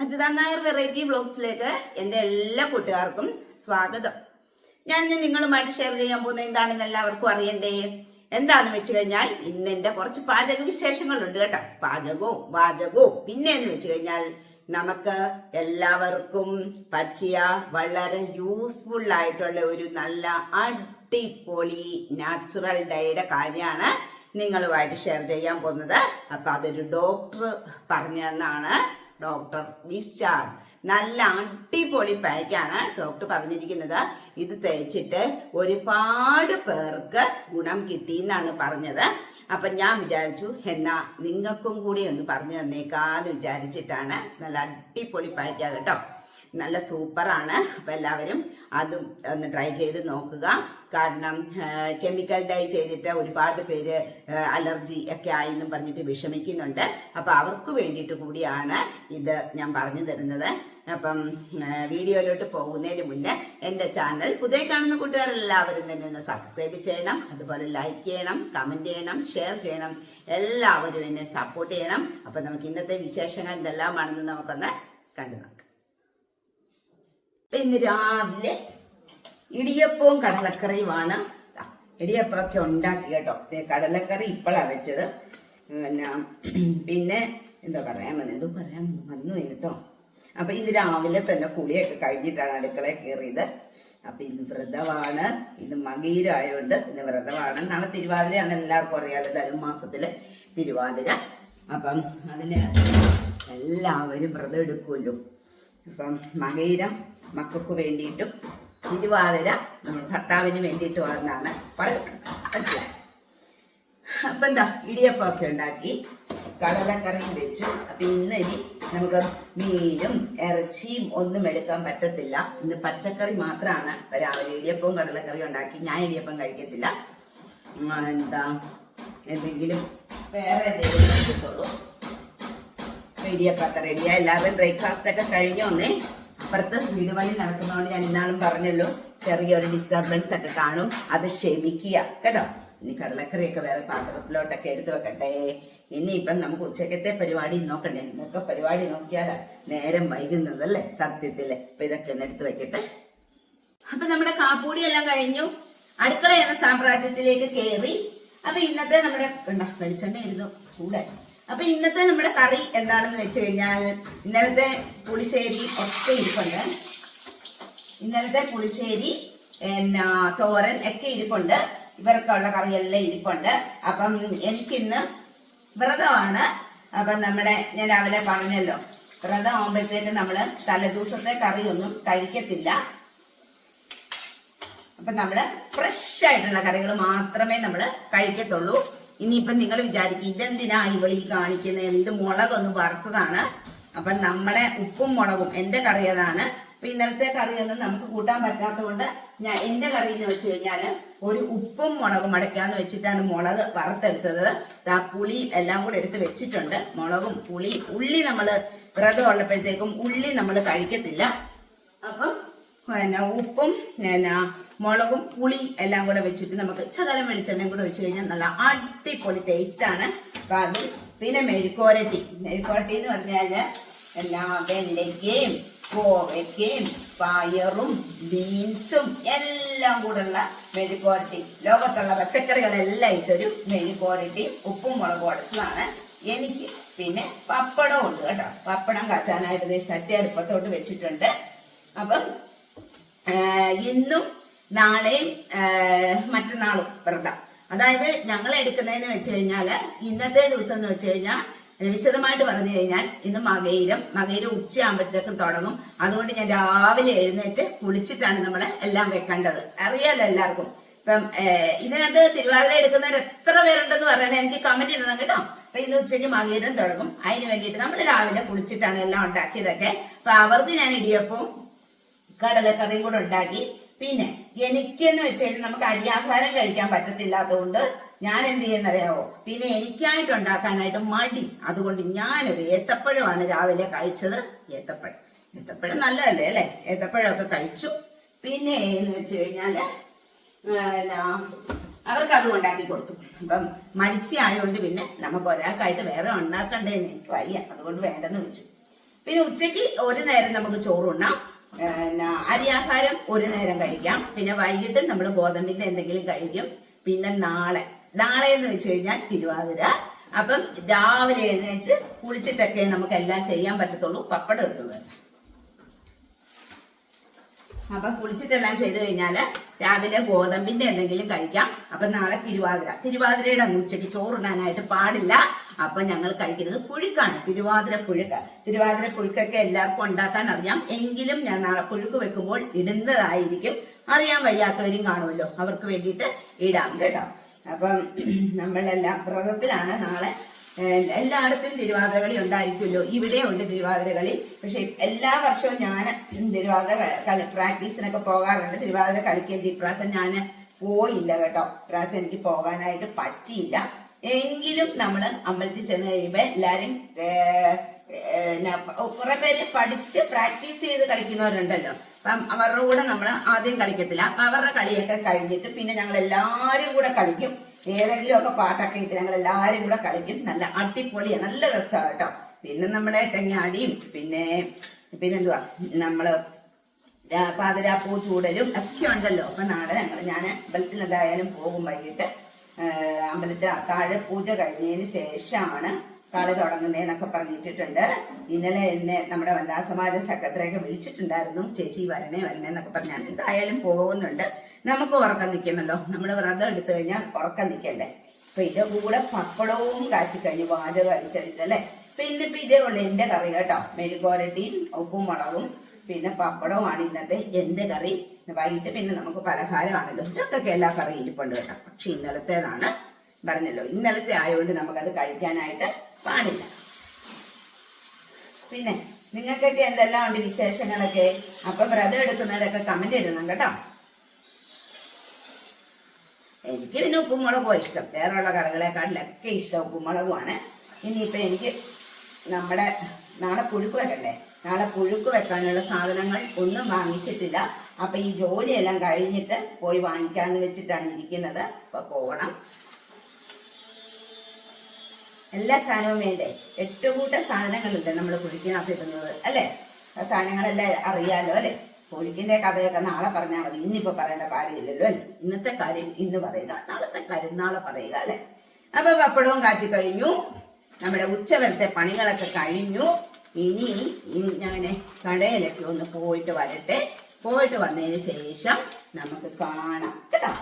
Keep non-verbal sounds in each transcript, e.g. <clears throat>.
Ajitha Nair variety ബ്ലോഗ്സിലേക്ക് എന്റെ എല്ലാ കൂട്ടുകാർക്കും സ്വാഗതം. ഞാൻ ഇന്ന് നിങ്ങളുമായിട്ട് ഷെയർ ചെയ്യാൻ പോകുന്ന എന്താണെന്ന് എല്ലാവർക്കും അറിയണ്ടേ? എന്താന്ന് വെച്ച് കഴിഞ്ഞാൽ ഇന്ന് എന്റെ കുറച്ച് പാചക വിശേഷങ്ങളുണ്ട് കേട്ടോ. പാചകവും വാചകവും. പിന്നെ എന്ന് വെച്ച് കഴിഞ്ഞാൽ നമുക്ക് എല്ലാവർക്കും പറ്റിയ വളരെ യൂസ്ഫുൾ ആയിട്ടുള്ള ഒരു നല്ല അടിപൊളി നാച്ചുറൽ ഡേയുടെ കാര്യമാണ് നിങ്ങളുമായിട്ട് ഷെയർ ചെയ്യാൻ പോകുന്നത്. അപ്പൊ അതൊരു ഡോക്ടർ പറഞ്ഞു തന്നാണ് ഡോക്ടർ വിശാൽ നല്ല അടിപൊളി പാക്കാണ് ഡോക്ടർ പറഞ്ഞിരിക്കുന്നത്. ഇത് തേച്ചിട്ട് ഒരുപാട് പേർക്ക് ഗുണം കിട്ടി എന്നാണ് പറഞ്ഞത്. അപ്പൊ ഞാൻ വിചാരിച്ചു എന്നാ നിങ്ങൾക്കും കൂടി ഒന്ന് പറഞ്ഞു തന്നേക്കാന്ന് വിചാരിച്ചിട്ടാണ് നല്ല അടിപൊളി പാക്കാ കേട്ടോ. നല്ല സൂപ്പറാണ്. അപ്പം എല്ലാവരും അതും ഒന്ന് ട്രൈ ചെയ്ത് നോക്കുക. കാരണം കെമിക്കൽ ഡൈ ചെയ്തിട്ട് ഒരുപാട് പേര് അലർജി ഒക്കെ ആയി എന്നും പറഞ്ഞിട്ട് വിഷമിക്കുന്നുണ്ട്. അപ്പം അവർക്ക് വേണ്ടിയിട്ട് കൂടിയാണ് ഇത് ഞാൻ പറഞ്ഞു തരുന്നത്. അപ്പം വീഡിയോയിലോട്ട് പോകുന്നതിന് മുന്നേ എന്റെ ചാനൽ പുതിയ കാണുന്ന കൂട്ടുകാരെല്ലാവരും തന്നെ ഒന്ന് സബ്സ്ക്രൈബ് ചെയ്യണം. അതുപോലെ ലൈക്ക് ചെയ്യണം കമന്റ് ചെയ്യണം ഷെയർ ചെയ്യണം. എല്ലാവരും എന്നെ സപ്പോർട്ട് ചെയ്യണം. അപ്പം നമുക്ക് ഇന്നത്തെ വിശേഷങ്ങൾ എന്തെല്ലാമാണെന്ന് നമുക്കൊന്ന് കണ്ടു നോക്കാം. ഇന്ന് രാവിലെ ഇടിയപ്പവും കടലക്കറിയുമാണ്. ഇടിയപ്പമൊക്കെ ഉണ്ടാക്കി കേട്ടോ. കടലക്കറി ഇപ്പോഴാ വെച്ചത്. പിന്നെ പിന്നെ എന്താ പറയാൻ വന്നു? എന്തോ പറയാൻ വന്നു? കേട്ടോ. അപ്പൊ ഇന്ന് രാവിലെ തന്നെ കുളിയൊക്കെ കഴിഞ്ഞിട്ടാണ് അടുക്കളയിൽ കയറിയത്. അപ്പൊ ഇന്ന് വ്രതമാണ്. ഇന്ന് മകീരായോണ്ട് ഇന്ന് വ്രതമാണ്. നാളെ തിരുവാതിരയാണെന്ന് എല്ലാവർക്കും അറിയാലോ. ധനുമാസത്തിലെ തിരുവാതിര. അപ്പം അതിന് എല്ലാവരും വ്രതം എടുക്കുമല്ലോ. അപ്പം മകയിരം മക്കൾക്ക് വേണ്ടിയിട്ടും തിരുവാതിര നമ്മൾ ഭർത്താവിന് വേണ്ടിയിട്ടും ആണെന്നാണ് പറയപ്പെടുന്നത്. മനസ്സിലായി? അപ്പൊ എന്താ ഇടിയപ്പമൊക്കെ ഉണ്ടാക്കി കടലക്കറിയും വെച്ചു. അപ്പൊ ഇന്ന് ഇനി നമുക്ക് മീനും ഇറച്ചിയും ഒന്നും എടുക്കാൻ പറ്റത്തില്ല. ഇന്ന് പച്ചക്കറി മാത്രമാണ്. രാവിലെ ഇടിയപ്പവും കടലക്കറിയും ഉണ്ടാക്കി. ഞാൻ ഇടിയപ്പം കഴിക്കത്തില്ല. എന്താ എന്തെങ്കിലും വേറെ എന്തെങ്കിലും കഴിക്കത്തുള്ളൂ ഇടിയപ്പൊക്കെ റെഡിയാ എല്ലാവരും ബ്രേക്ക്ഫാസ്റ്റ് ഒക്കെ കഴിഞ്ഞു വന്നേ. അപ്പുറത്ത് വീട് പണി നടക്കുന്നതുകൊണ്ട് ഞാൻ ഇന്നാളും പറഞ്ഞല്ലോ ചെറിയൊരു ഡിസ്റ്റർബൻസ് ഒക്കെ കാണും അത് ക്ഷമിക്കുക കേട്ടോ? ഇനി കടലക്കറിയൊക്കെ വേറെ പാത്രത്തിലോട്ടൊക്കെ എടുത്തു വെക്കട്ടെ. ഇനിയിപ്പം നമുക്ക് ഉച്ചക്കത്തെ പരിപാടി നോക്കണ്ടേ? ഇന്നൊക്കെ പരിപാടി നോക്കിയാലാ നേരം വൈകുന്നതല്ലേ സത്യത്തിൽ. അപ്പൊ ഇതൊക്കെ ഒന്ന് എടുത്തു വെക്കട്ടെ. അപ്പൊ നമ്മുടെ കാപ്പൂടി എല്ലാം കഴിഞ്ഞു. അടുക്കള എന്ന സാമ്രാജ്യത്തിലേക്ക് കയറി അപ്പൊ ഇന്നത്തെ നമ്മുടെ വെളിച്ചെണ്ണ ഇരുന്നു. ചൂടായി. അപ്പൊ ഇന്നത്തെ നമ്മുടെ കറി എന്താണെന്ന് വെച്ച് കഴിഞ്ഞാൽ ഇന്നലത്തെ പുളിശ്ശേരി ഒക്കെ ഇരിപ്പുണ്ട്. ഇന്നലത്തെ പുളിശ്ശേരി എന്നാ തോരൻ ഒക്കെ ഇരിപ്പുണ്ട്. ഇവർക്കുള്ള കറിയെല്ലാം ഇരിപ്പുണ്ട്. അപ്പം എനിക്കിന്ന് വ്രതമാണ്. അപ്പം നമ്മുടെ ഞാൻ രാവിലെ പറഞ്ഞല്ലോ വ്രതം ആകുമ്പോഴത്തേക്ക് നമ്മൾ തലേദിവസത്തെ കറിയൊന്നും കഴിക്കത്തില്ല. അപ്പൊ നമ്മൾ ഫ്രഷ് ആയിട്ടുള്ള കറികൾ മാത്രമേ നമ്മൾ കഴിക്കത്തുള്ളൂ. ഇനിയിപ്പൊ നിങ്ങൾ വിചാരിക്കും ഇതെന്തിനാ ഇവളി കാണിക്കുന്നത് ഇത് മുളകൊന്ന് വറുത്തതാണ്? അപ്പൊ നമ്മുടെ ഉപ്പും മുളകും എന്റെ കറി അതാണ് അപ്പൊ ഇന്നലത്തെ കറിയൊന്നും നമുക്ക് കൂട്ടാൻ പറ്റാത്തതുകൊണ്ട് ഞാൻ എന്റെ കറി എന്ന് വെച്ച് കഴിഞ്ഞാൽ ഒരു ഉപ്പും മുളകും അടയ്ക്കാന്ന് വെച്ചിട്ടാണ് മുളക് വറുത്തെടുത്തത്. ദാ പുളി എല്ലാം കൂടെ എടുത്ത് വെച്ചിട്ടുണ്ട്. മുളകും പുളി ഉള്ളി നമ്മൾ വ്രതം ഉള്ളപ്പോഴത്തേക്കും ഉള്ളി നമ്മൾ കഴിക്കത്തില്ല. അപ്പം പിന്നെ ഉപ്പും പിന്നെ മുളകും പുളിയും എല്ലാം കൂടെ വെച്ചിട്ട് നമുക്ക് ശകലം വെളിച്ചെണ്ണയും കൂടെ വെച്ച് കഴിഞ്ഞാൽ നല്ല അടിപൊളി ടേസ്റ്റ് ആണ്. അപ്പൊ അത് പിന്നെ മെഴുക്കോരട്ടി മെഴുക്കോരട്ടി എന്ന് പറഞ്ഞാൽ എല്ലാ വെണ്ടയ്ക്കയും കോവയ്ക്കയും പയറും ബീൻസും എല്ലാം കൂടെയുള്ള മെഴുക്കോരട്ടി ലോകത്തുള്ള പച്ചക്കറികളെല്ലാം ഇട്ടൊരു മെഴുക്കോരട്ടി ഉപ്പും മുളകും അടച്ചതാണ്. എനിക്ക് പിന്നെ പപ്പടം ഉണ്ട് കേട്ടോ. പപ്പടം കാച്ചാനായിട്ട് ചട്ടി അടുപ്പത്തോട്ട് വെച്ചിട്ടുണ്ട്. അപ്പം ഇന്നും നാളെയും മറ്റന്നാളും വ്രതം. അതായത് ഞങ്ങൾ എടുക്കുന്നതെന്ന് വെച്ച് കഴിഞ്ഞാൽ ഇന്നത്തെ ദിവസം എന്ന് വെച്ച് കഴിഞ്ഞാൽ വിശദമായിട്ട് പറഞ്ഞു കഴിഞ്ഞാൽ ഇന്ന് മകയിലും മകയിലും ഉച്ചയാകുമ്പോഴത്തേക്കും തുടങ്ങും. അതുകൊണ്ട് ഞാൻ രാവിലെ എഴുന്നേറ്റ് കുളിച്ചിട്ടാണ് നമ്മൾ എല്ലാം വെക്കേണ്ടത്. അറിയാലോ എല്ലാവർക്കും. ഇപ്പം ഇതിനകത്ത് തിരുവാതിര എടുക്കുന്നവർ എത്ര പേരുണ്ടെന്ന് പറയണേ എനിക്ക് കമന്റ് ഇടണം കേട്ടോ. അപ്പൊ ഇന്ന് ഉച്ചയ്ക്ക് മകയിലും തുടങ്ങും. അതിന് വേണ്ടിയിട്ട് നമ്മൾ രാവിലെ കുളിച്ചിട്ടാണ് എല്ലാം ഉണ്ടാക്കിയതൊക്കെ. അപ്പൊ അവർക്ക് ഞാൻ ഇടിയപ്പവും കടലക്കറിയും കൂടെ ഉണ്ടാക്കി. പിന്നെ എനിക്കെന്ന് കഴിഞ്ഞാൽ നമുക്ക് അരിയാഹാരം കഴിക്കാൻ പറ്റത്തില്ലാത്തതുകൊണ്ട് ഞാൻ എന്ത് ചെയ്യുന്നറിയാവോ? പിന്നെ എനിക്കായിട്ട് ഉണ്ടാക്കാനായിട്ട് മടി. അതുകൊണ്ട് ഞാനൊരു ഏത്തപ്പഴമാണ് രാവിലെ കഴിച്ചത്. ഏത്തപ്പഴം. ഏത്തപ്പഴം നല്ലതല്ലേ അല്ലേ? ഏത്തപ്പഴമൊക്കെ കഴിച്ചു. പിന്നെ എന്ന് വെച്ച് കഴിഞ്ഞാൽ അവർക്ക് അത് ഉണ്ടാക്കി കൊടുത്തു. അപ്പം മടിച്ചി ആയതുകൊണ്ട് പിന്നെ നമുക്ക് ഒരാൾക്കായിട്ട് വേറെ ഉണ്ടാക്കണ്ടേന്ന് എനിക്ക് വയ്യ. അതുകൊണ്ട് വേണ്ടെന്ന് വെച്ചു. പിന്നെ ഉച്ചയ്ക്ക് ഒരു നേരം നമുക്ക് ചോറുണ്ണാം. പിന്നെ അരിയാഹാരം ഒരു നേരം കഴിക്കാം. പിന്നെ വൈകിട്ട് നമ്മൾ ഗോതമ്പിന്റെ എന്തെങ്കിലും കഴിക്കും. പിന്നെ നാളെ. നാളെ എന്ന് വെച്ച് കഴിഞ്ഞാൽ തിരുവാതിര. അപ്പം രാവിലെ എഴുന്നേച്ച് കുളിച്ചിട്ടൊക്കെ നമുക്ക് എല്ലാം ചെയ്യാൻ പറ്റത്തുള്ളൂ. പപ്പടം എടുത്തു വേണ്ട അപ്പൊ കുളിച്ചിട്ടെല്ലാം ചെയ്തു കഴിഞ്ഞാൽ രാവിലെ ഗോതമ്പിന്റെ എന്തെങ്കിലും കഴിക്കാം. അപ്പൊ നാളെ തിരുവാതിര. തിരുവാതിരയുടെ അന്ന് ഉച്ചയ്ക്ക് ചോറുണ്ണാനായിട്ട് പാടില്ല. അപ്പൊ ഞങ്ങൾ കഴിക്കുന്നത് പുഴുക്കാണ്. തിരുവാതിര പുഴുക്ക്. തിരുവാതിര പുഴുക്കൊക്കെ എല്ലാവർക്കും ഉണ്ടാക്കാൻ അറിയാം. എങ്കിലും ഞാൻ നാളെ പുഴുക്ക് വെക്കുമ്പോൾ ഇടുന്നതായിരിക്കും. അറിയാൻ വയ്യാത്തവരും കാണുമല്ലോ. അവർക്ക് വേണ്ടിയിട്ട് ഇടാം കേട്ടോ. അപ്പം <clears throat> നമ്മളെല്ലാം വ്രതത്തിലാണ് നാളെ എല്ലായിടത്തും തിരുവാതിരകളി ഉണ്ടായിരിക്കുമല്ലോ. ഇവിടെ ഉണ്ട് തിരുവാതിരകളി. പക്ഷെ എല്ലാ വർഷവും ഞാൻ തിരുവാതിര പ്രാക്ടീസിനൊക്കെ പോകാറുണ്ട്. തിരുവാതിര ചെയ്യും ഇപ്രാവശ്യം ഞാൻ പോയില്ല കേട്ടോ. ഇപ്രാവശ്യം എനിക്ക് പോകാനായിട്ട് പറ്റിയില്ല. എങ്കിലും നമ്മൾ അമ്പലത്തിൽ ചെന്ന് കഴിയുമ്പോൾ എല്ലാവരും കുറെ പേര് പഠിച്ച് പ്രാക്ടീസ് ചെയ്ത് കളിക്കുന്നവരുണ്ടല്ലോ. അപ്പം അവരുടെ കൂടെ നമ്മൾ ആദ്യം കളിക്കത്തില്ല. അപ്പം അവരുടെ കളിയൊക്കെ കഴിഞ്ഞിട്ട് പിന്നെ ഞങ്ങൾ എല്ലാവരും കൂടെ കളിക്കും. ഏതെങ്കിലും ഒക്കെ പാട്ടൊക്കെ ഇട്ട് ഞങ്ങൾ എല്ലാവരും കൂടെ കളിക്കും. നല്ല അടിപൊളിയാണ് നല്ല രസമാണ് കേട്ടോ. പിന്നെ നമ്മളെ ടെങ്ങാടിയും പിന്നെ പിന്നെന്തുവാ നമ്മൾ പാതിരാപ്പൂ ചൂടലും ഒക്കെ ഉണ്ടല്ലോ. അപ്പൊ നാളെ ഞങ്ങൾ ഞാൻ അമ്പലത്തിൽ എന്തായാലും പോകും വൈകിട്ട്. അമ്പലത്തിൽ അത്താഴ പൂജ കഴിഞ്ഞതിന് ശേഷമാണ് കളി തുടങ്ങുന്നതെന്നൊക്കെ പറഞ്ഞിട്ടിട്ടുണ്ട്. ഇന്നലെ എന്നെ നമ്മുടെ വനിതാ സമാജ സെക്രട്ടറിയൊക്കെ വിളിച്ചിട്ടുണ്ടായിരുന്നു. ചേച്ചി വരണേ വരണേ എന്നൊക്കെ പറഞ്ഞാൽ എന്തായാലും പോകുന്നുണ്ട്. നമുക്ക് ഉറക്കം നിൽക്കണമല്ലോ നമ്മൾ വ്രതം എടുത്തു കഴിഞ്ഞാൽ ഉറക്കം നിൽക്കണ്ടേ? അപ്പൊ ഇതിന്റെ കൂടെ പപ്പടവും കാച്ചി കഴിഞ്ഞ് പാചകം അടിച്ചടിച്ചല്ലേ അപ്പൊ ഇന്നിപ്പോ ഇതേ ഉള്ളു എന്റെ കറി കേട്ടോ. മെഴുകോരട്ടിയും ഉപ്പും മുളകും പിന്നെ പപ്പടവുമാണ് ഇന്നത്തെ എന്റെ കറി. വൈകിട്ട് പിന്നെ നമുക്ക് പലഹാരമാണല്ലോ. ഇതൊക്കെ എല്ലാ കറിയും ഇരിപ്പുണ്ട് കേട്ടോ. പക്ഷെ ഇന്നലത്തേതാണ് പറഞ്ഞല്ലോ. ഇന്നലത്തെ ആയതുകൊണ്ട് നമുക്കത് കഴിക്കാനായിട്ട് പാടില്ല. പിന്നെ നിങ്ങൾക്കൊക്കെ എന്തെല്ലാം ഉണ്ട് വിശേഷങ്ങളൊക്കെ? അപ്പൊ വ്രതം എടുക്കുന്നവരൊക്കെ കമന്റ് ഇടണം കേട്ടോ. എനിക്ക് പിന്നെ ഉപ്പുമുളകും ഇഷ്ടം. വേറെയുള്ള കറികളെക്കാട്ടിലൊക്കെ ഇഷ്ടം ഉപ്പുമുളകുമാണ് ഇനിയിപ്പോൾ എനിക്ക് നമ്മുടെ നാളെ പുഴുക്ക് വെക്കണ്ടേ? നാളെ പുഴുക്ക് വെക്കാനുള്ള സാധനങ്ങൾ ഒന്നും വാങ്ങിച്ചിട്ടില്ല. അപ്പൊ ഈ ജോലിയെല്ലാം കഴിഞ്ഞിട്ട് പോയി വാങ്ങിക്കാന്ന് വെച്ചിട്ടാണ് ഇരിക്കുന്നത്. അപ്പൊ പോകണം. എല്ലാ സാധനവും വേണ്ടേ? എട്ട് കൂട്ടം സാധനങ്ങളുണ്ട് നമ്മൾ പുഴുക്കിനകത്ത് ഇടുന്നത് അല്ലേ? ആ സാധനങ്ങളെല്ലാം അറിയാലോ അല്ലേ? പുഴുക്കിന്റെ കഥയൊക്കെ നാളെ പറഞ്ഞാൽ മതി. ഇന്നിപ്പോ പറയേണ്ട കാര്യമില്ലല്ലോ അല്ലേ? ഇന്നത്തെ കാര്യം ഇന്ന് പറയുക നാളത്തെ കാര്യം നാളെ പറയുക അല്ലേ? അപ്പൊ പപ്പടവും കാച്ചി കഴിഞ്ഞു. നമ്മുടെ ഉച്ചവരത്തെ പണികളൊക്കെ കഴിഞ്ഞു. ഇനി ഞാനെ കടയിലൊക്കെ ഒന്ന് പോയിട്ട് വരട്ടെ. പോയിട്ട് വന്നതിന് ശേഷം നമുക്ക് കാണാം. കേട്ടോ?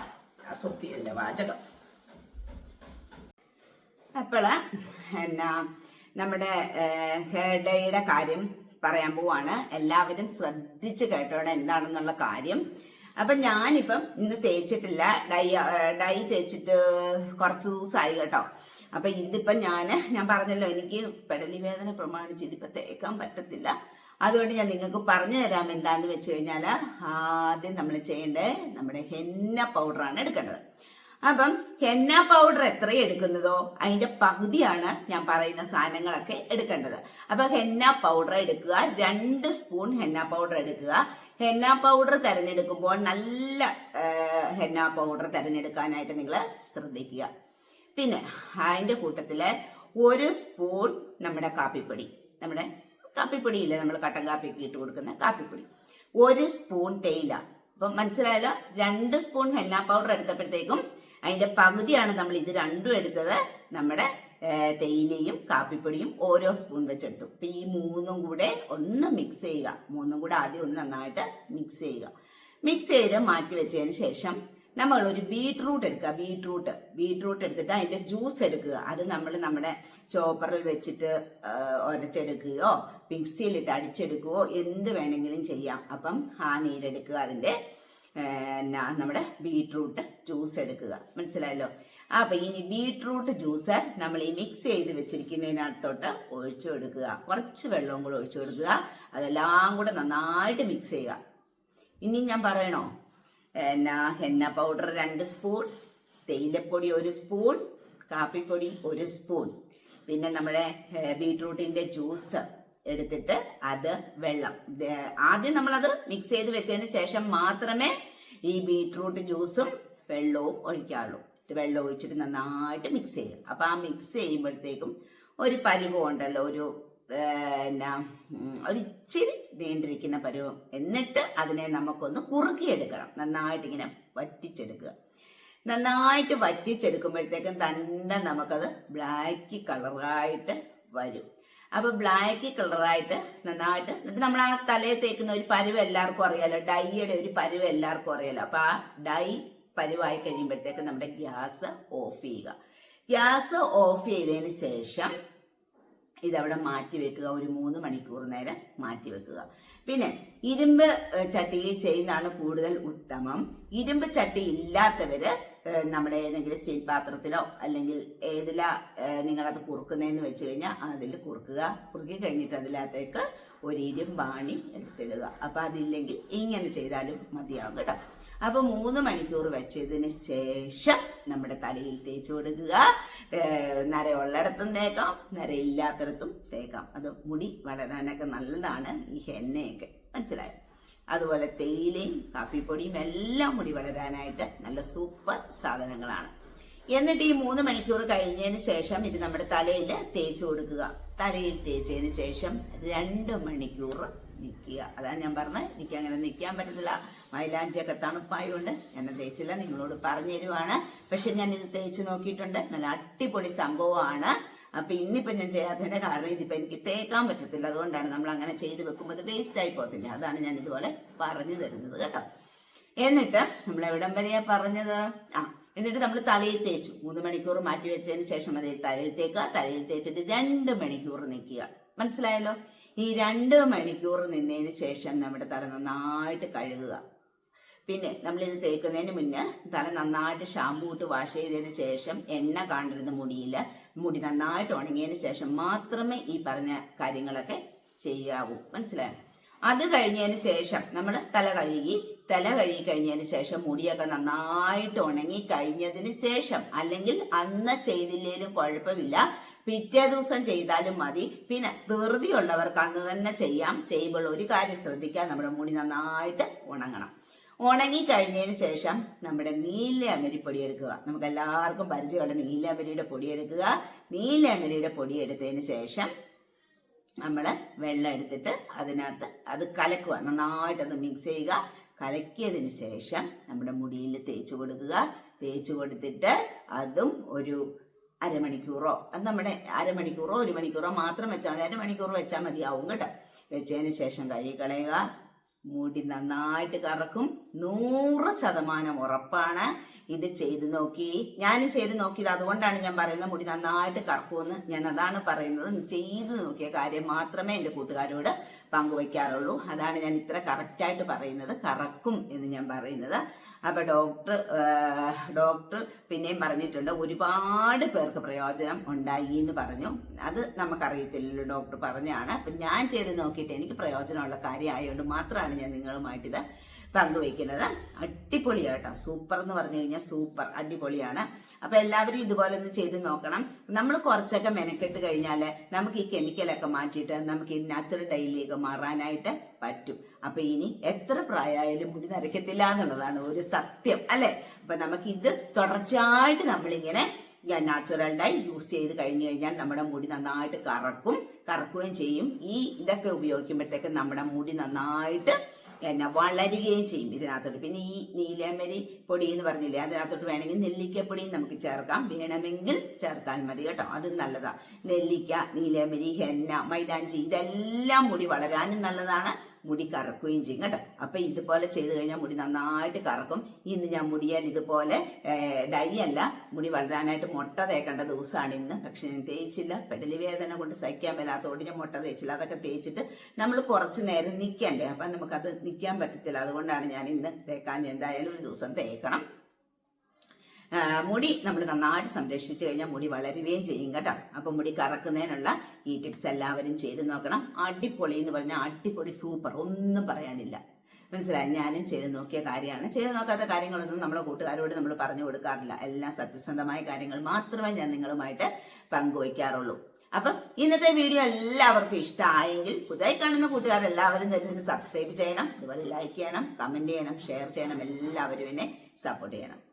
ആ സോഫിയന്റെ വാചകം. അപ്പോൾ എന്നാ നമ്മുടെ ഹെയർ ഡേയുടെ കാര്യം പറയാൻ പോവാണ്. എല്ലാവരും ശ്രദ്ധിച്ച് കേട്ടോടെ എന്താണെന്നുള്ള കാര്യം. അപ്പം ഞാനിപ്പം ഇന്ന് തേച്ചിട്ടില്ല. ഡൈ ഡൈ തേച്ചിട്ട് കുറച്ച് ദിവസമായി കേട്ടോ. അപ്പൊ ഇതിപ്പം ഞാൻ ഞാൻ പറഞ്ഞല്ലോ എനിക്ക് പെടലി വേദന പ്രമാണിച്ച് ഇതിപ്പം തേക്കാൻ പറ്റത്തില്ല. അതുകൊണ്ട് ഞാൻ നിങ്ങൾക്ക് പറഞ്ഞു തരാം എന്താന്ന് വെച്ച് കഴിഞ്ഞാൽ ആദ്യം നമ്മൾ ചെയ്യേണ്ടത് നമ്മുടെ ഹെന്ന പൗഡറാണ് എടുക്കേണ്ടത്. അപ്പം ഹെന്ന പൗഡർ എത്ര എടുക്കുന്നതോ അതിന്റെ പകുതിയാണ് ഞാൻ പറയുന്ന സാധനങ്ങളൊക്കെ എടുക്കേണ്ടത്. അപ്പൊ ഹെന്ന പൗഡർ എടുക്കുക രണ്ട് സ്പൂൺ ഹെന്ന പൗഡർ എടുക്കുക. ഹെന്ന പൗഡർ തിരഞ്ഞെടുക്കുമ്പോൾ നല്ല ഹെന്ന പൗഡർ തിരഞ്ഞെടുക്കാനായിട്ട് നിങ്ങൾ ശ്രദ്ധിക്കുക. പിന്നെ അതിന്റെ കൂട്ടത്തിൽ ഒരു സ്പൂൺ നമ്മുടെ കാപ്പിപ്പൊടി. നമ്മുടെ കാപ്പിപ്പൊടിയില്ലേ നമ്മൾ കട്ടൻ കാപ്പിക്ക് ഇട്ട് കൊടുക്കുന്ന കാപ്പിപ്പൊടി. ഒരു സ്പൂൺ തേയില. അപ്പം മനസ്സിലായല്ലോ? രണ്ട് സ്പൂൺ ഹെന്ന പൗഡർ എടുത്തപ്പോഴത്തേക്കും അതിന്റെ പകുതിയാണ് നമ്മൾ ഇത് രണ്ടും എടുത്തത്. നമ്മുടെ തേയിലയും കാപ്പിപ്പൊടിയും ഓരോ സ്പൂൺ വെച്ചെടുത്തു. അപ്പൊ ഈ മൂന്നും കൂടെ ഒന്ന് മിക്സ് ചെയ്യുക. മൂന്നും കൂടെ ആദ്യം ഒന്ന് നന്നായിട്ട് മിക്സ് ചെയ്യുക. മിക്സ് ചെയ്ത് മാറ്റി വെച്ചതിന് ശേഷം നമ്മൾ ഒരു ബീട്രൂട്ട് എടുക്കുക. ബീട്രൂട്ട് ബീട്രൂട്ട് എടുത്തിട്ട് അതിന്റെ ജ്യൂസ് എടുക്കുക. അത് നമ്മൾ നമ്മുടെ ചോപ്പറിൽ വെച്ചിട്ട് ഉരച്ചെടുക്കുകയോ മിക്സിയിലിട്ട് അടിച്ചെടുക്കുകയോ എന്ത് വേണമെങ്കിലും ചെയ്യാം. അപ്പം ആ നീരെടുക്കുക അതിന്റെ നമ്മുടെ ബീട്രൂട്ട് ജ്യൂസ് എടുക്കുക. മനസ്സിലായല്ലോ? അപ്പൊ ഇനി ബീട്രൂട്ട് ജ്യൂസ് നമ്മൾ ഈ മിക്സ് ചെയ്ത് വെച്ചിരിക്കുന്നതിനകത്തോട്ട് ഒഴിച്ചു കൊടുക്കുക. കുറച്ച് വെള്ളവും കൂടെ ഒഴിച്ചു കൊടുക്കുക. അതെല്ലാം കൂടെ നന്നായിട്ട് മിക്സ് ചെയ്യുക. ഇനി ഞാൻ പറയണോ? എന്നാ ഹെന്ന പൗഡർ രണ്ട് സ്പൂൺ തേയിലപ്പൊടി ഒരു സ്പൂൺ കാപ്പിപ്പൊടി ഒരു സ്പൂൺ പിന്നെ നമ്മുടെ ബീട്രൂട്ടിന്റെ ജ്യൂസ് എടുത്തിട്ട് അത് വെള്ളം. ആദ്യം നമ്മളത് മിക്സ് ചെയ്ത് വെച്ചതിന് ശേഷം മാത്രമേ ഈ ബീട്രൂട്ട് ജ്യൂസും വെള്ളവും ഒഴിക്കാറുള്ളൂ വെള്ളം ഒഴിച്ചിട്ട് നന്നായിട്ട് മിക്സ് ചെയ്യുക. അപ്പൊ ആ മിക്സ് ചെയ്യുമ്പോഴത്തേക്കും ഒരു പരുവം ഉണ്ടല്ലോ ഒരു എന്നാ ഒരിച്ചിരി നീണ്ടിരിക്കുന്ന പരുവം. എന്നിട്ട് അതിനെ നമുക്കൊന്ന് കുറുക്കിയെടുക്കണം. നന്നായിട്ട് ഇങ്ങനെ വറ്റിച്ചെടുക്കുക. നന്നായിട്ട് വറ്റിച്ചെടുക്കുമ്പോഴത്തേക്കും തന്നെ നമുക്കത് ബ്ലാക്ക് കളറായിട്ട് വരും. അപ്പൊ ബ്ലാക്ക് കളറായിട്ട് നന്നായിട്ട് എന്നിട്ട് നമ്മൾ ആ തലയിൽ തേക്കുന്ന ഒരു പരുവ് എല്ലാവർക്കും അറിയാലോ. ഡൈയുടെ ഒരു പരുവ് എല്ലാവർക്കും അറിയാലോ. അപ്പൊ ആ ഡൈ പരുവായി കഴിയുമ്പോഴത്തേക്ക് നമ്മുടെ ഗ്യാസ് ഓഫ് ചെയ്യുക. ഗ്യാസ് ഓഫ് ചെയ്തതിന് ശേഷം ഇതവിടെ മാറ്റി വെക്കുക. ഒരു മൂന്ന് മണിക്കൂർ നേരം മാറ്റി വെക്കുക. പിന്നെ ഇരുമ്പ് ചട്ടിയിൽ ചെയ്യുന്നതാണ് കൂടുതൽ ഉത്തമം. ഇരുമ്പ് ചട്ടി ഇല്ലാത്തവര് നമ്മുടെ ഏതെങ്കിലും സ്റ്റീൽ പാത്രത്തിലോ അല്ലെങ്കിൽ ഏതിലാ നിങ്ങളത് കുറുക്കുന്നതെന്ന് വെച്ച് കഴിഞ്ഞാൽ അതിൽ കുറുക്കുക. കുറുക്കി കഴിഞ്ഞിട്ട് അതിനകത്തേക്ക് ഒരു വാണി എടുത്തിടുക. അപ്പം അതില്ലെങ്കിൽ ഇങ്ങനെ ചെയ്താലും മതിയാവും കേട്ടോ. അപ്പൊ മൂന്ന് മണിക്കൂർ വെച്ചതിന് ശേഷം നമ്മുടെ തലയിൽ തേച്ച് കൊടുക്കുക. നര നരയുള്ളിടത്തും തേക്കാം നരയില്ലാത്തിടത്തും തേക്കാം. അത് മുടി വളരാനൊക്കെ നല്ലതാണ് ഈ ഹെന്നയൊക്കെ. മനസ്സിലായോ? അതുപോലെ തേയിലയും കാപ്പിപ്പൊടിയും എല്ലാം മുടി വളരാനായിട്ട് നല്ല സൂപ്പർ സാധനങ്ങളാണ്. എന്നിട്ട് ഈ മൂന്ന് മണിക്കൂർ കഴിഞ്ഞതിന് ശേഷം ഇത് നമ്മുടെ തലയിൽ തേച്ച് കൊടുക്കുക. തലയിൽ തേച്ചതിന് ശേഷം രണ്ട് മണിക്കൂർ നിൽക്കുക. അതാണ് ഞാൻ പറഞ്ഞത്. എനിക്ക് അങ്ങനെ നിൽക്കാൻ പറ്റത്തില്ല. മൈലാഞ്ചിയൊക്കെ തണുപ്പായതുകൊണ്ട് ഞാൻ തേച്ചില്ല. നിങ്ങളോട് പറഞ്ഞു തരുവാണ്. പക്ഷെ ഞാൻ ഇത് തേച്ച് നോക്കിയിട്ടുണ്ട്. നല്ല അടിപൊളി സംഭവമാണ്. അപ്പൊ ഇന്നിപ്പോ ഞാൻ ചെയ്യാത്തതിന്റെ കാരണം ഇതിപ്പോ എനിക്ക് തേക്കാൻ പറ്റത്തില്ല. അതുകൊണ്ടാണ് നമ്മൾ അങ്ങനെ ചെയ്ത് വെക്കുമ്പോൾ അത് വേസ്റ്റ് ആയി പോകത്തില്ല. അതാണ് ഞാൻ ഇതുപോലെ പറഞ്ഞു തരുന്നത് കേട്ടോ. എന്നിട്ട് നമ്മൾ എവിടം വരെയാ പറഞ്ഞത്? ആ എന്നിട്ട് നമ്മൾ തലയിൽ തേച്ചു. മൂന്ന് മണിക്കൂർ മാറ്റി വെച്ചതിന് ശേഷം അതിൽ തലയിൽ തേക്കുക. തലയിൽ തേച്ചിട്ട് രണ്ട് മണിക്കൂർ നിൽക്കുക മനസ്സിലായല്ലോ? ഈ രണ്ട് മണിക്കൂർ നിന്നതിന് ശേഷം നമ്മുടെ തല നന്നായിട്ട് കഴുകുക. പിന്നെ നമ്മൾ ഇത് തേക്കുന്നതിന് മുന്നേ തല നന്നായിട്ട് ഷാമ്പൂ ഇട്ട് വാഷ് ചെയ്തതിന് ശേഷം എണ്ണ കാണരുത് മുടിയിൽ മുടി നന്നായിട്ട് ഉണങ്ങിയതിന് ശേഷം മാത്രമേ ഈ പറഞ്ഞ കാര്യങ്ങളൊക്കെ ചെയ്യാവൂ. മനസ്സിലായോ? അത് കഴിഞ്ഞതിന് ശേഷം നമ്മൾ തല കഴുകി തല കഴുകി കഴിഞ്ഞതിന് ശേഷം മുടിയൊക്കെ നന്നായിട്ട് ഉണങ്ങി കഴിഞ്ഞതിന് ശേഷം അല്ലെങ്കിൽ അന്ന് ചെയ്തില്ലേലും കുഴപ്പമില്ല. പിറ്റേ ദിവസം ചെയ്താലും മതി. പിന്നെ ധൃതിയുള്ളവർക്ക് അന്ന് തന്നെ ചെയ്യാം. ചെയ്യുമ്പോൾ ഒരു കാര്യം ശ്രദ്ധിക്കാം. നമ്മുടെ മുടി നന്നായിട്ട് ഉണങ്ങണം. ഉണങ്ങി കഴിഞ്ഞതിന് ശേഷം നമ്മുടെ നീലയമരി പൊടി എടുക്കുക. നമുക്ക് എല്ലാവർക്കും പരിചയമുള്ള നീലയമരിയുടെ പൊടി എടുക്കുക. നീല അമരിയുടെ പൊടി എടുത്തതിന് ശേഷം നമ്മൾ വെള്ളം എടുത്തിട്ട് അതിനകത്ത് അത് കലക്കുക. നന്നായിട്ട് അത് മിക്സ് ചെയ്യുക. കലക്കിയതിന് ശേഷം നമ്മുടെ മുടിയിൽ തേച്ച് കൊടുക്കുക. തേച്ച് കൊടുത്തിട്ട് അതും ഒരു അരമണിക്കൂറോ അത് നമ്മുടെ അരമണിക്കൂറോ ഒരു മണിക്കൂറോ മാത്രം വെച്ചാൽ മതി. അരമണിക്കൂർ വെച്ചാൽ മതിയാവും കേട്ടോ. വെച്ചതിന് ശേഷം കഴുകി കളയുക. മുടി നന്നായിട്ട് കറക്കും. നൂറ് ശതമാനം ഉറപ്പാണ് ഇത് ചെയ്ത് നോക്കി. ഞാനും ചെയ്ത് നോക്കിയത് അതുകൊണ്ടാണ് ഞാൻ പറയുന്നത് മുടി നന്നായിട്ട് കറക്കുമെന്ന് ഞാൻ അതാണ് പറയുന്നത്. ചെയ്ത് നോക്കിയ കാര്യം മാത്രമേ എന്റെ കൂട്ടുകാരോട് പങ്കുവയ്ക്കാറുള്ളൂ അതാണ് ഞാൻ ഇത്ര കറക്റ്റായിട്ട് പറയുന്നത്. കറക്കും എന്ന് ഞാൻ പറയുന്നത്. അപ്പൊ ഡോക്ടർ ഡോക്ടർ പിന്നെയും പറഞ്ഞിട്ടുണ്ട് ഒരുപാട് പേർക്ക് പ്രയോജനം ഉണ്ടായി എന്ന് പറഞ്ഞു. അത് നമുക്കറിയത്തില്ലല്ലോ ഡോക്ടർ പറഞ്ഞാണ് അപ്പൊ ഞാൻ ചെയ്ത് നോക്കിയിട്ട് എനിക്ക് പ്രയോജനമുള്ള കാര്യമായതുകൊണ്ട് മാത്രമാണ് ഞാൻ നിങ്ങളുമായിട്ട് ഇത് പങ്കുവയ്ക്കുന്നത്. അടിപൊളിയാട്ടോ. സൂപ്പർ എന്ന് പറഞ്ഞു കഴിഞ്ഞാൽ സൂപ്പർ. അടിപൊളിയാണ്. അപ്പൊ എല്ലാവരും ഇതുപോലെ ഒന്ന് ചെയ്ത് നോക്കണം. നമ്മൾ കുറച്ചൊക്കെ മെനക്കെട്ട് കഴിഞ്ഞാൽ നമുക്ക് ഈ കെമിക്കലൊക്കെ മാറ്റിയിട്ട് നമുക്ക് ഈ നാച്ചുറൽ ഡൈലിയൊക്കെ മാറാനായിട്ട് പറ്റും. അപ്പൊ ഇനി എത്ര പ്രായമായാലും മുടി നരയ്ക്കത്തില്ല എന്നുള്ളതാണ് ഒരു സത്യം അല്ലെ? അപ്പൊ ഇത് തുടർച്ചയായിട്ട് നമ്മളിങ്ങനെ നാച്ചുറൽ ഡൈ യൂസ് ചെയ്ത് കഴിഞ്ഞു കഴിഞ്ഞാൽ നമ്മുടെ മുടി നന്നായിട്ട് കറക്കും കറക്കുകയും ചെയ്യും. ഈ ഇതൊക്കെ ഉപയോഗിക്കുമ്പോഴത്തേക്ക് നമ്മുടെ മുടി നന്നായിട്ട് എന്നാ വളരുകയും ചെയ്യും. ഇതിനകത്തോട്ട് പിന്നെ ഈ നീലമരി പൊടി എന്ന് പറഞ്ഞില്ലേ അതിനകത്തോട്ട് വേണമെങ്കിൽ നെല്ലിക്കപ്പൊടിയും നമുക്ക് ചേർക്കാം. വേണമെങ്കിൽ ചേർത്താൽ മതി കേട്ടോ. അത് നല്ലതാണ് നെല്ലിക്ക നീലമരി ഹെന്ന മൈലാഞ്ചി ഇതെല്ലാം മുടി വളരാനും നല്ലതാണ്. മുടി കറക്കുകയും ചെയ്യും കേട്ടോ? അപ്പൊ ഇതുപോലെ ചെയ്ത് കഴിഞ്ഞാൽ മുടി നന്നായിട്ട് കറക്കും. ഇന്ന് ഞാൻ മുടിയാൻ ഇതുപോലെ ഡൈ അല്ല മുടി വളരാനായിട്ട് മുട്ട തേക്കേണ്ട ദിവസമാണ് ഇന്ന്. പക്ഷെ ഞാൻ തേച്ചില്ല. പെടലി വേദന കൊണ്ട് സഹിക്കാൻ വരാത്തതുകൊണ്ട് ഞാൻ മുട്ട തേച്ചില്ല. അതൊക്കെ തേച്ചിട്ട് നമ്മൾ കുറച്ച് നേരം നിൽക്കണ്ടേ? അപ്പൊ നമുക്കത് നിൽക്കാൻ പറ്റത്തില്ല. അതുകൊണ്ടാണ് ഞാൻ ഇന്ന് തേക്കാൻ എന്തായാലും ഒരു ദിവസം തേക്കണം. മുടി നമ്മൾ നന്നായിട്ട് സംരക്ഷിച്ചു കഴിഞ്ഞാൽ മുടി വളരുകയും ചെയ്യും കേട്ടോ. അപ്പൊ മുടി കറക്കുന്നതിനുള്ള ഈ ടിപ്സ് എല്ലാവരും ചെയ്ത് നോക്കണം. അടിപൊളി എന്ന് പറഞ്ഞാൽ അടിപൊളി സൂപ്പർ ഒന്നും പറയാനില്ല. മനസ്സിലായി? ഞാനും ചെയ്ത് നോക്കിയ കാര്യമാണ്. ചെയ്ത് നോക്കാത്ത കാര്യങ്ങളൊന്നും നമ്മളെ കൂട്ടുകാരോട് നമ്മൾ പറഞ്ഞു കൊടുക്കാറില്ല. എല്ലാം സത്യസന്ധമായ കാര്യങ്ങൾ മാത്രമേ ഞാൻ നിങ്ങളുമായിട്ട് പങ്കുവയ്ക്കാറുള്ളൂ. അപ്പം ഇന്നത്തെ വീഡിയോ എല്ലാവർക്കും ഇഷ്ടമായെങ്കിൽ പുതുതായി കാണുന്ന കൂട്ടുകാർ എല്ലാവരും തന്നെ സബ്സ്ക്രൈബ് ചെയ്യണം. അതുപോലെ ലൈക്ക് ചെയ്യണം കമന്റ് ചെയ്യണം ഷെയർ ചെയ്യണം. എല്ലാവരും എന്നെ സപ്പോർട്ട് ചെയ്യണം.